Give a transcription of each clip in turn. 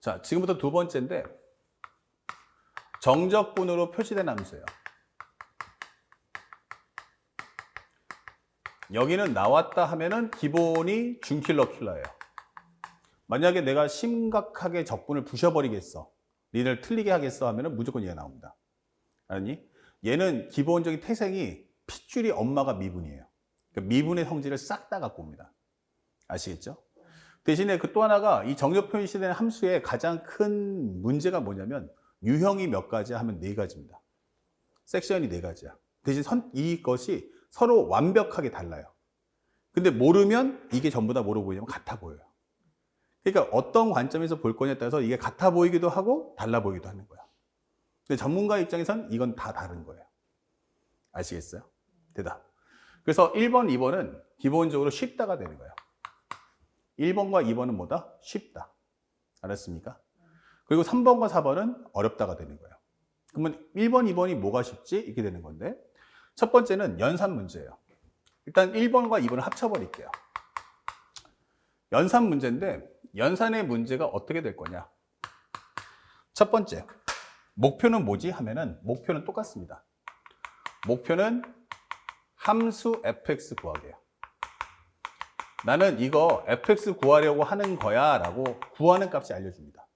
자, 지금부터 두 번째인데 정적분으로 표시된 함수예요. 여기는 나왔다 하면은 기본이 준킬러 킬러예요. 만약에 내가 심각하게 적분을 부셔버리겠어. 니를 틀리게 하겠어 하면은 무조건 얘가 나옵니다. 아니? 얘는 기본적인 태생이 핏줄이 엄마가 미분이에요. 그러니까 미분의 성질을 싹 다 갖고 옵니다. 아시겠죠? 대신에 그 또 하나가 이 정적 표시된 함수의 가장 큰 문제가 뭐냐면 유형이 몇 가지야 하면 네 가지입니다. 섹션이 네 가지야. 대신 선, 이것이 서로 완벽하게 달라요. 근데 모르면 이게 전부 다 뭐로 보이냐면 같아 보여요. 그러니까 어떤 관점에서 볼 거냐에 따라서 이게 같아 보이기도 하고 달라 보이기도 하는 거야. 근데 전문가 입장에선 이건 다 다른 거예요. 아시겠어요? 대답. 그래서 1번, 2번은 기본적으로 쉽다가 되는 거예요. 1번과 2번은 뭐다? 쉽다. 알았습니까? 그리고 3번과 4번은 어렵다가 되는 거예요. 그러면 1번, 2번이 뭐가 쉽지? 이렇게 되는 건데 첫 번째는 연산 문제예요. 일단 1번과 2번을 합쳐버릴게요. 연산 문제인데 연산의 문제가 어떻게 될 거냐? 첫 번째, 목표는 뭐지? 하면은 목표는 똑같습니다. 목표는 함수 fx 구하게요. 나는 이거 fx 구하려고 하는 거야 라고 구하는 값이 알려줍니다.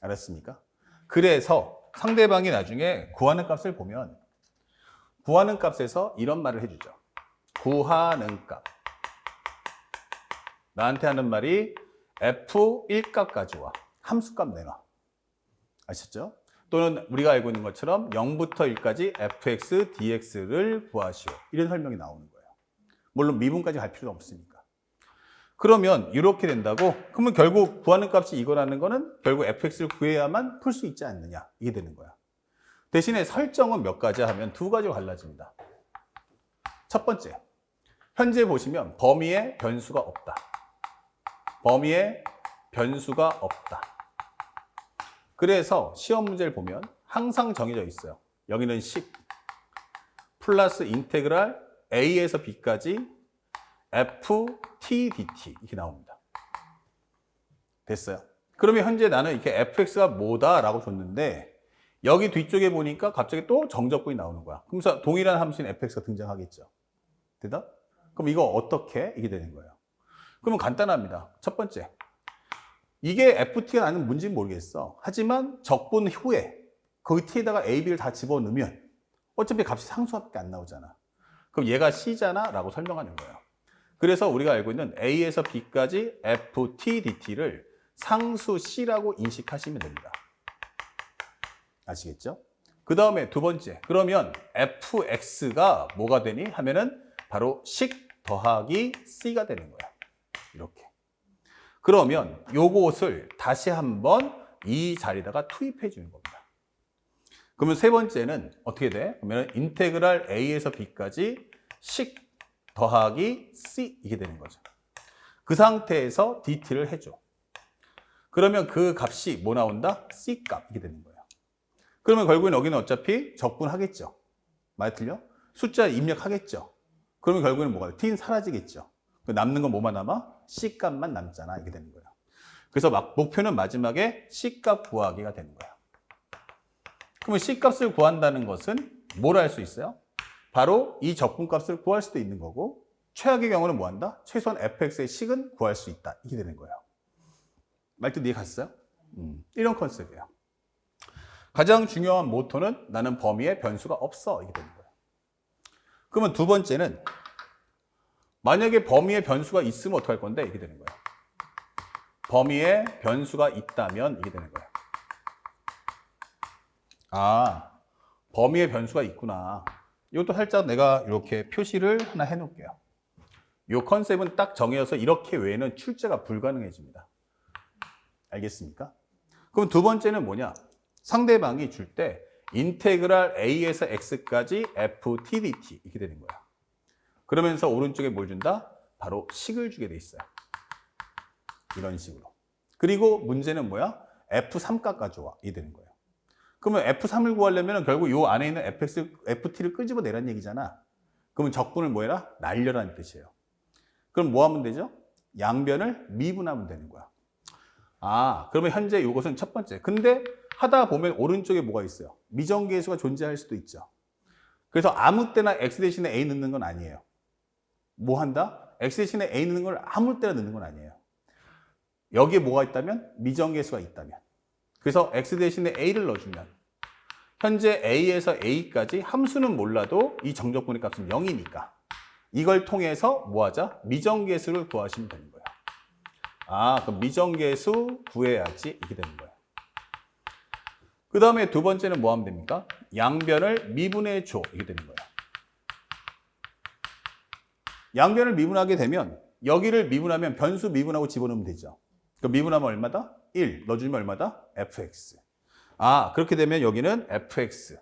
알았습니까? 그래서 상대방이 나중에 구하는 값을 보면 구하는 값에서 이런 말을 해주죠. 구하는 값. 나한테 하는 말이 f1값 가져와. 함수값 내놔. 아셨죠? 또는 우리가 알고 있는 것처럼 0부터 1까지 fx, dx를 구하시오. 이런 설명이 나오는 거예요. 물론 미분까지 갈 필요는 없으니까. 그러면 이렇게 된다고? 그러면 결국 구하는 값이 이거라는 거는 결국 fx를 구해야만 풀 수 있지 않느냐. 이게 되는 거야. 대신에 설정은 몇 가지 하면 두 가지로 갈라집니다. 첫 번째, 현재 보시면 범위에 변수가 없다. 범위에 변수가 없다. 그래서 시험 문제를 보면 항상 정해져 있어요. 여기는 10 플러스 인테그랄 a에서 b까지 f t dt 이렇게 나옵니다. 됐어요. 그러면 현재 나는 이렇게 fx가 뭐다라고 줬는데 여기 뒤쪽에 보니까 갑자기 또 정적분이 나오는 거야. 그러면서 동일한 함수인 fx가 등장하겠죠. 대답? 그럼 이거 어떻게 이게 되는 거예요? 그러면 간단합니다. 첫 번째. 이게 FT가 나는 뭔지는 모르겠어. 하지만 적분 후에 그 T에다가 A, B를 다 집어넣으면 어차피 값이 상수밖에 안 나오잖아. 그럼 얘가 C잖아 라고 설명하는 거예요. 그래서 우리가 알고 있는 A에서 B까지 FT, DT를 상수 C라고 인식하시면 됩니다. 아시겠죠? 그 다음에 두 번째. 그러면 fx가 뭐가 되니? 하면은 바로 식 더하기 c가 되는 거야. 이렇게. 그러면 요것을 다시 한번 이 자리에다가 투입해 주는 겁니다. 그러면 세 번째는 어떻게 돼? 그러면 인테그랄 a에서 b까지 식 더하기 c 이게 되는 거죠. 그 상태에서 dt를 해줘. 그러면 그 값이 뭐 나온다? c 값 이게 되는 거예요. 그러면 결국엔 여기는 어차피 적분하겠죠. 말 틀려? 숫자 입력하겠죠. 그러면 결국에는 뭐가 돼? t는 사라지겠죠. 그 남는 건 뭐만 남아? C값만 남잖아. 이게 되는 거예요. 그래서 막 목표는 마지막에 C값 구하기가 되는 거예요. 그러면 C값을 구한다는 것은 뭘할수 있어요? 바로 이 적분값을 구할 수도 있는 거고 최악의 경우는 뭐 한다? 최소한 fx의 식은 구할 수 있다. 이게 되는 거예요. 말뜻 이해 갔어요? 음, 이런 컨셉이에요. 가장 중요한 모토는 나는 범위에 변수가 없어. 이게 되는 거예요. 그러면 두 번째는 만약에 범위에 변수가 있으면 어떡할 건데? 이게 되는 거예요. 범위에 변수가 있다면 이게 되는 거예요. 아, 범위에 변수가 있구나. 이것도 살짝 내가 이렇게 표시를 하나 해놓을게요. 이 컨셉은 딱 정해져서 이렇게 외에는 출제가 불가능해집니다. 알겠습니까? 그럼 두 번째는 뭐냐? 상대방이 줄 때 인테그랄 a에서 x까지 f t dt 이렇게 되는 거야. 그러면서 오른쪽에 뭘 준다? 바로 식을 주게 돼 있어요. 이런 식으로. 그리고 문제는 뭐야? f3값 가져와. 이 되는 거예요. 그러면 f3을 구하려면 결국 요 안에 있는 fx, ft를 끄집어 내란 얘기잖아. 그러면 적분을 뭐 해라? 날려라는 뜻이에요. 그럼 뭐 하면 되죠? 양변을 미분하면 되는 거야. 아, 그러면 현재 이것은 첫 번째. 근데 하다 보면 오른쪽에 뭐가 있어요? 미정계수가 존재할 수도 있죠. 그래서 아무 때나 x 대신에 a 넣는 건 아니에요. 뭐 한다? x 대신에 a 넣는 걸 아무 때나 넣는 건 아니에요. 여기에 뭐가 있다면? 미정계수가 있다면. 그래서 x 대신에 a를 넣어주면 현재 a에서 a까지 함수는 몰라도 이 정적분의 값은 0이니까 이걸 통해서 뭐 하자? 미정계수를 구하시면 되는 거예요. 아, 그럼 미정계수 구해야지 이렇게 되는 거예요. 그 다음에 두 번째는 뭐 하면 됩니까? 양변을 미분해 줘 이게 되는 거예요. 양변을 미분하게 되면 여기를 미분하면 변수 미분하고 집어넣으면 되죠. 그 미분하면 얼마다? 1 넣어주면 얼마다? fx. 아 그렇게 되면 여기는 fx.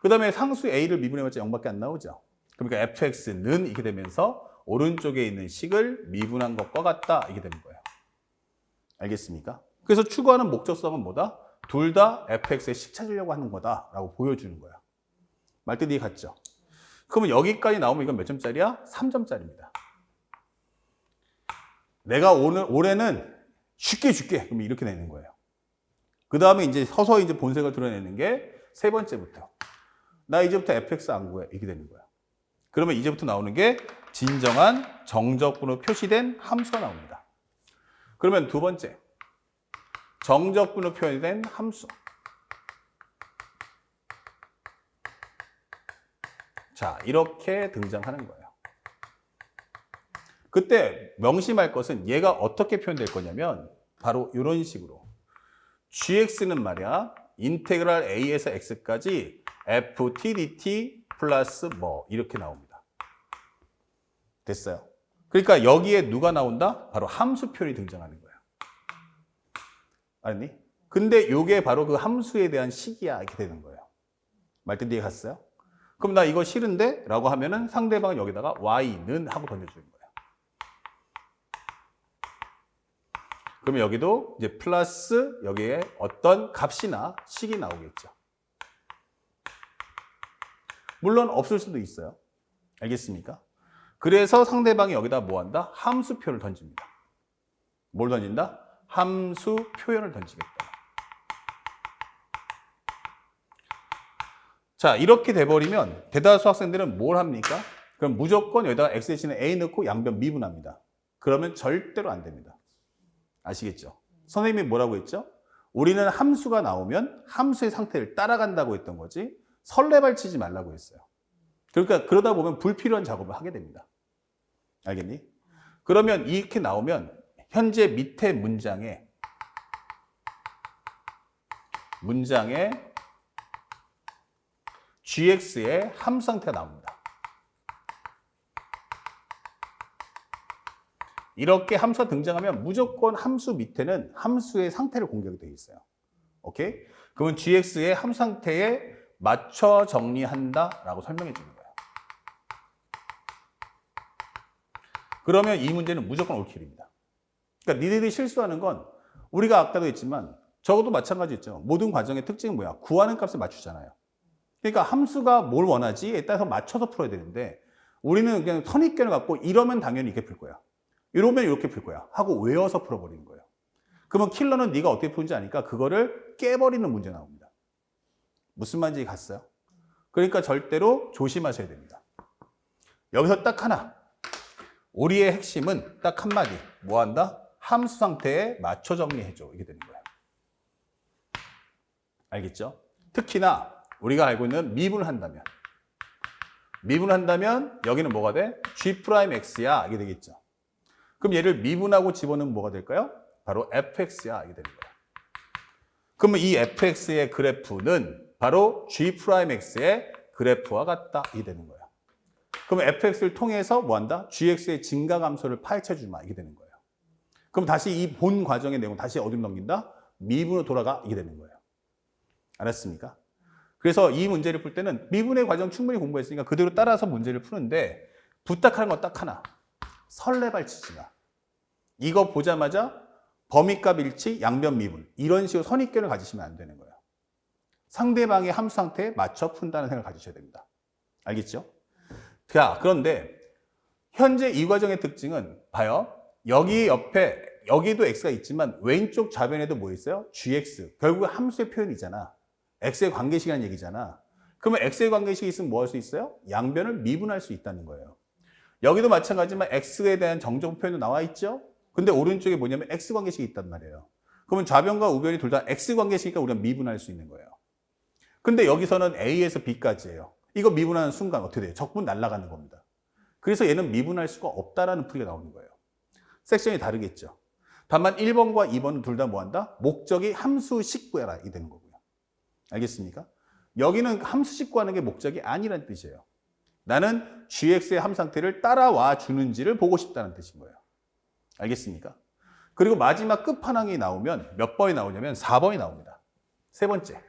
그 다음에 상수 a를 미분해봤자 0밖에 안 나오죠. 그러니까 fx는 이렇게 되면서 오른쪽에 있는 식을 미분한 것과 같다 이게 되는 거예요. 알겠습니까? 그래서 추구하는 목적성은 뭐다? 둘 다 fx의 식 찾으려고 하는 거다라고 보여주는 거야. 말뜻이 같죠? 그러면 여기까지 나오면 이건 몇 점짜리야? 3점짜리입니다. 내가 오늘 올해는 쉽게 줄게. 그러면 이렇게 내는 거예요. 그 다음에 이제 서서히 이제 본색을 드러내는 게 세 번째부터. 나 이제부터 fx 안 구해. 이렇게 되는 거야. 그러면 이제부터 나오는 게 진정한 정적분으로 표시된 함수가 나옵니다. 그러면 두 번째. 정적분으로 표현된 함수. 자, 이렇게 등장하는 거예요. 그때 명심할 것은 얘가 어떻게 표현될 거냐면 바로 이런 식으로 gx는 말이야 인테그랄 a에서 x까지 ft dt 플러스 뭐 이렇게 나옵니다. 됐어요. 그러니까 여기에 누가 나온다? 바로 함수 표현이 등장하는 거예요. 알니? 근데 요게 바로 그 함수에 대한 식이야 이렇게 되는 거예요. 말뜻 이해 갔어요? 그럼 나 이거 싫은데? 라고 하면은 상대방은 여기다가 y는 하고 던져주는 거예요. 그러면 여기도 이제 플러스 여기에 어떤 값이나 식이 나오겠죠. 물론 없을 수도 있어요. 알겠습니까? 그래서 상대방이 여기다 뭐 한다? 함수표를 던집니다. 뭘 던진다? 함수 표현을 던지겠다. 자, 이렇게 돼버리면 대다수 학생들은 뭘 합니까? 그럼 무조건 여기다가 x 대신에 a 넣고 양변 미분합니다. 그러면 절대로 안 됩니다. 아시겠죠? 선생님이 뭐라고 했죠? 우리는 함수가 나오면 함수의 상태를 따라간다고 했던 거지 설레발 치지 말라고 했어요. 그러니까 그러다 보면 불필요한 작업을 하게 됩니다. 알겠니? 그러면 이렇게 나오면 현재 밑에 문장에 문장에 gx의 함수 상태가 나옵니다. 이렇게 함수가 등장하면 무조건 함수 밑에는 함수의 상태를 공개하게 되어 있어요. 오케이? 그러면 gx의 함수 상태에 맞춰 정리한다라고 설명해 주는 거예요. 그러면 이 문제는 무조건 올킬입니다. 그러니까 니들이 실수하는 건 우리가 아까도 했지만 적어도 마찬가지였죠. 모든 과정의 특징은 뭐야? 구하는 값을 맞추잖아요. 그러니까 함수가 뭘 원하지에 따라서 맞춰서 풀어야 되는데 우리는 그냥 선입견을 갖고 이러면 당연히 이렇게 풀 거야. 이러면 이렇게 풀 거야. 하고 외워서 풀어버리는 거예요. 그러면 킬러는 네가 어떻게 푸는지 아니까 그거를 깨버리는 문제 나옵니다. 무슨 말인지 갔어요? 그러니까 절대로 조심하셔야 됩니다. 여기서 딱 하나. 우리의 핵심은 딱 한마디. 뭐 한다? 함수 상태에 맞춰 정리해줘. 이게 되는 거예요. 알겠죠? 특히나 우리가 알고 있는 미분을 한다면 미분을 한다면 여기는 뭐가 돼? G'X야. 이게 되겠죠. 그럼 얘를 미분하고 집어넣으면 뭐가 될까요? 바로 fx야. 이게 되는 거예요. 그러면 이 fx의 그래프는 바로 G'X의 그래프와 같다. 이게 되는 거예요. 그럼 fx를 통해서 뭐 한다? gx의 증가 감소를 파헤쳐주마. 이게 되는 거예요. 그럼 다시 이 본 과정의 내용 다시 어디로 넘긴다? 미분으로 돌아가. 이게 되는 거예요. 알았습니까? 그래서 이 문제를 풀 때는 미분의 과정 충분히 공부했으니까 그대로 따라서 문제를 푸는데 부탁하는 건 딱 하나. 설레발 치지 마. 이거 보자마자 범위값 일치, 양변 미분. 이런 식으로 선입견을 가지시면 안 되는 거예요. 상대방의 함수 상태에 맞춰 푼다는 생각을 가지셔야 됩니다. 알겠죠? 자, 그런데 현재 이 과정의 특징은 봐요. 여기 옆에 여기도 x가 있지만 왼쪽 좌변에도 뭐 있어요? gx. 결국 함수의 표현이잖아. x의 관계식이라는 얘기잖아. 그러면 x의 관계식이 있으면 뭐 할 수 있어요? 양변을 미분할 수 있다는 거예요. 여기도 마찬가지지만 x에 대한 정적 표현도 나와 있죠? 근데 오른쪽에 뭐냐면 x 관계식이 있단 말이에요. 그러면 좌변과 우변이 둘 다 x 관계식이니까 우리가 미분할 수 있는 거예요. 근데 여기서는 a에서 b까지예요. 이거 미분하는 순간 어떻게 돼요? 적분 날아가는 겁니다. 그래서 얘는 미분할 수가 없다라는 풀이가 나오는 거예요. 섹션이 다르겠죠. 다만 1번과 2번은 둘 다 뭐한다? 목적이 함수 식 구해라 이 되는 거고요. 알겠습니까? 여기는 함수 식 구하는 게 목적이 아니라는 뜻이에요. 나는 gx의 함 상태를 따라와 주는지를 보고 싶다는 뜻인 거예요. 알겠습니까? 그리고 마지막 끝판왕이 나오면 몇 번이 나오냐면 4번이 나옵니다. 세 번째.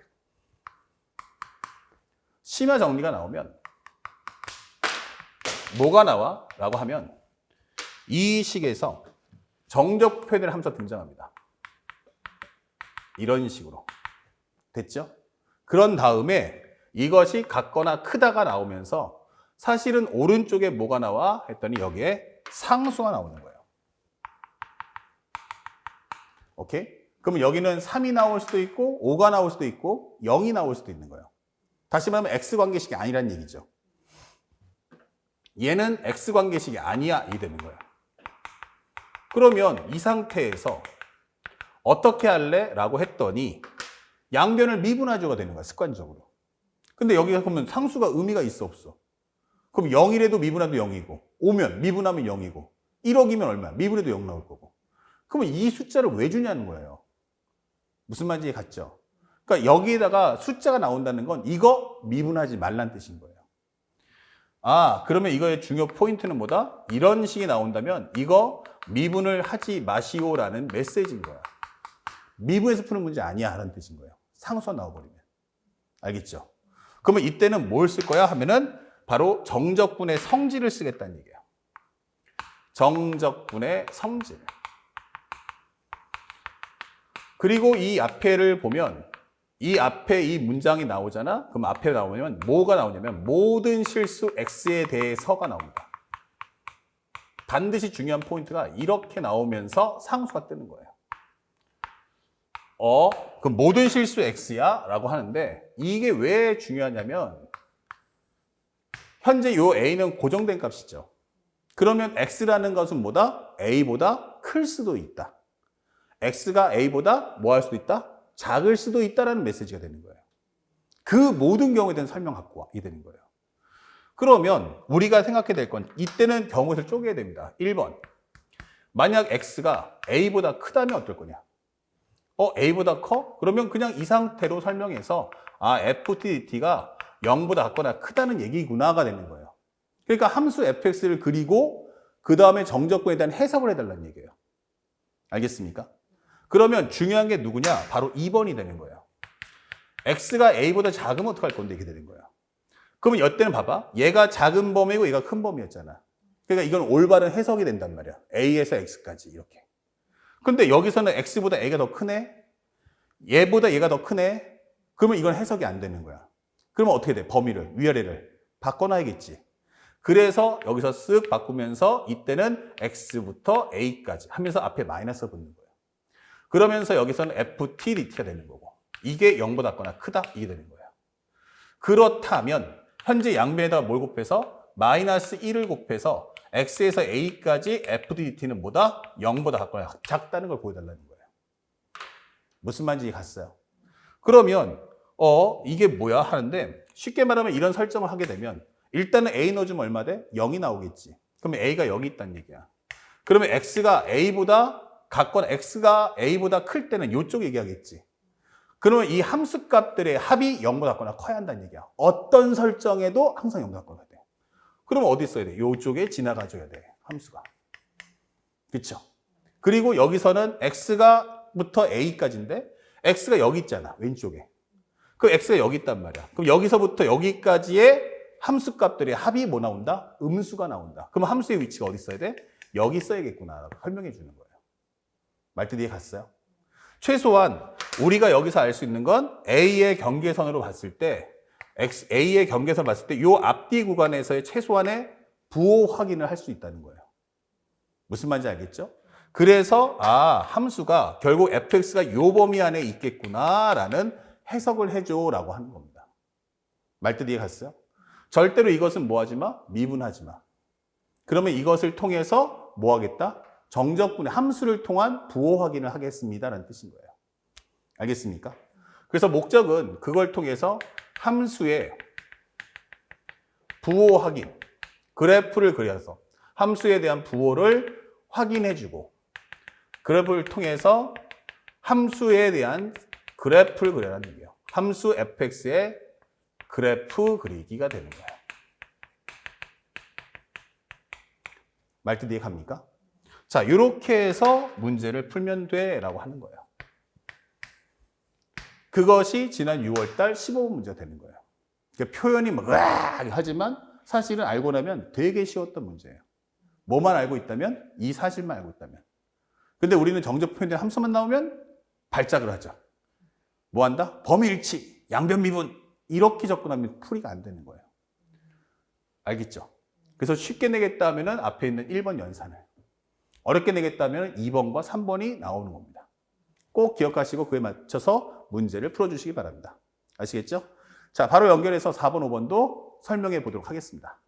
심화 정리가 나오면 뭐가 나와? 라고 하면 이 식에서 정적 표현의 함수가 등장합니다. 이런 식으로. 됐죠? 그런 다음에 이것이 같거나 크다가 나오면서 사실은 오른쪽에 뭐가 나와? 했더니 여기에 상수가 나오는 거예요. 오케이? 그럼 여기는 3이 나올 수도 있고 5가 나올 수도 있고 0이 나올 수도 있는 거예요. 다시 말하면 x 관계식이 아니란 얘기죠. 얘는 x 관계식이 아니야 이 되는 거예요. 그러면 이 상태에서 어떻게 할래? 라고 했더니 양변을 미분하죠가 되는 거야 습관적으로. 근데 여기가 그러면 상수가 의미가 있어 없어? 그럼 0이라도 미분하도 0이고 5면 미분하면 0이고 1억이면 얼마야? 미분해도 0 나올 거고. 그러면 이 숫자를 왜 주냐는 거예요. 무슨 말인지 갔죠? 그러니까 여기에다가 숫자가 나온다는 건 이거 미분하지 말란 뜻인 거예요. 아, 그러면 이거의 중요 포인트는 뭐다? 이런 식이 나온다면 이거 미분을 하지 마시오라는 메시지인 거야. 미분해서 푸는 문제 아니야 라는 뜻인 거예요. 상수가 나와버리면. 알겠죠? 그러면 이때는 뭘 쓸 거야 하면은 바로 정적분의 성질을 쓰겠다는 얘기예요. 정적분의 성질. 그리고 이 앞에를 보면 이 앞에 이 문장이 나오잖아? 그럼 앞에 나오면 뭐가 나오냐면 모든 실수 x에 대해서가 나옵니다. 반드시 중요한 포인트가 이렇게 나오면서 상수가 뜨는 거예요. 어, 그럼 모든 실수 x야? 라고 하는데 이게 왜 중요하냐면 현재 요 a는 고정된 값이죠. 그러면 x라는 것은 뭐다? a보다 클 수도 있다. x가 a보다 뭐 할 수도 있다? 작을 수도 있다라는 메시지가 되는 거예요. 그 모든 경우에 대한 설명 갖고 와. 이 되는 거예요. 그러면 우리가 생각해야 될 건 이때는 경우를 쪼개야 됩니다. 1번. 만약 x가 a보다 크다면 어떨 거냐? 어, a보다 커? 그러면 그냥 이 상태로 설명해서 아, ftdt가 0보다 같거나 크다는 얘기구나가 되는 거예요. 그러니까 함수 fx를 그리고 그 다음에 정적분에 대한 해석을 해달라는 얘기예요. 알겠습니까? 그러면 중요한 게 누구냐? 바로 2번이 되는 거예요. x가 a보다 작으면 어떡할 건데 이게 되는 거야. 그러면 이때는 봐봐. 얘가 작은 범위고 얘가 큰 범위였잖아. 그러니까 이건 올바른 해석이 된단 말이야. a에서 x까지 이렇게. 근데 여기서는 x보다 a가 더 크네? 얘보다 얘가 더 크네? 그러면 이건 해석이 안 되는 거야. 그러면 어떻게 돼? 범위를, 위아래를 바꿔놔야겠지. 그래서 여기서 쓱 바꾸면서 이때는 x부터 a까지 하면서 앞에 마이너스 붙는 거예요. 그러면서 여기서는 ftdt가 되는 거고 이게 0보다 같거나 크다 이게 되는 거예요. 그렇다면 현재 양변에다가 뭘 곱해서 마이너스 1을 곱해서 x에서 a까지 ftdt는 뭐다? 0보다 같거나 작다는 걸 보여달라는 거예요. 무슨 말인지 갔어요. 그러면 어 이게 뭐야 하는데 쉽게 말하면 이런 설정을 하게 되면 일단은 a 넣어주면 얼마 돼? 0이 나오겠지. 그러면 a가 0이 있다는 얘기야. 그러면 x가 a보다 같거나 x가 a보다 클 때는 이쪽 얘기하겠지. 그러면 이 함수 값들의 합이 0보다 같거나 커야 한다는 얘기야. 어떤 설정에도 항상 0보다 같거나 돼. 그러면 어디 써야 돼? 이쪽에 지나가줘야 돼. 함수가. 그쵸? 그리고 여기서는 x가부터 a까지인데 x가 여기 있잖아. 왼쪽에. 그 x가 여기 있단 말이야. 그럼 여기서부터 여기까지의 함수 값들의 합이 뭐 나온다? 음수가 나온다. 그럼 함수의 위치가 어디 있어야 돼? 여기 써야겠구나. 설명해 주는 거예요. 말뜻 이해 갔어요? 최소한 우리가 여기서 알 수 있는 건 A의 경계선으로 봤을 때 X, A의 경계선 봤을 때 이 앞뒤 구간에서의 최소한의 부호 확인을 할 수 있다는 거예요. 무슨 말인지 알겠죠? 그래서 아 함수가 결국 fx가 요 범위 안에 있겠구나라는 해석을 해줘라고 하는 겁니다. 말뜻 이해 갔어요? 절대로 이것은 뭐하지 마? 미분하지 마. 그러면 이것을 통해서 뭐 하겠다? 정적분의 함수를 통한 부호 확인을 하겠습니다라는 뜻인 거예요. 알겠습니까? 그래서 목적은 그걸 통해서 함수의 부호 확인, 그래프를 그려서 함수에 대한 부호를 확인해주고 그래프를 통해서 함수에 대한 그래프를 그려라는 얘기예요. 함수 fx의 그래프 그리기가 되는 거예요. 말뜻 이해갑니까? 자, 이렇게 해서 문제를 풀면 돼라고 하는 거예요. 그것이 지난 6월달 15분 문제가 되는 거예요. 그러니까 표현이 막 하지만 사실은 알고 나면 되게 쉬웠던 문제예요. 뭐만 알고 있다면 이 사실만 알고 있다면. 근데 우리는 정적 표현된 함수만 나오면 발작을 하죠. 뭐 한다? 범위일치, 양변미분 이렇게 접근하면 풀이가 안 되는 거예요. 알겠죠? 그래서 쉽게 내겠다 하면은 앞에 있는 1번 연산을 어렵게 내겠다 하면 2번과 3번이 나오는 겁니다. 꼭 기억하시고 그에 맞춰서 문제를 풀어주시기 바랍니다. 아시겠죠? 자, 바로 연결해서 4번, 5번도 설명해 보도록 하겠습니다.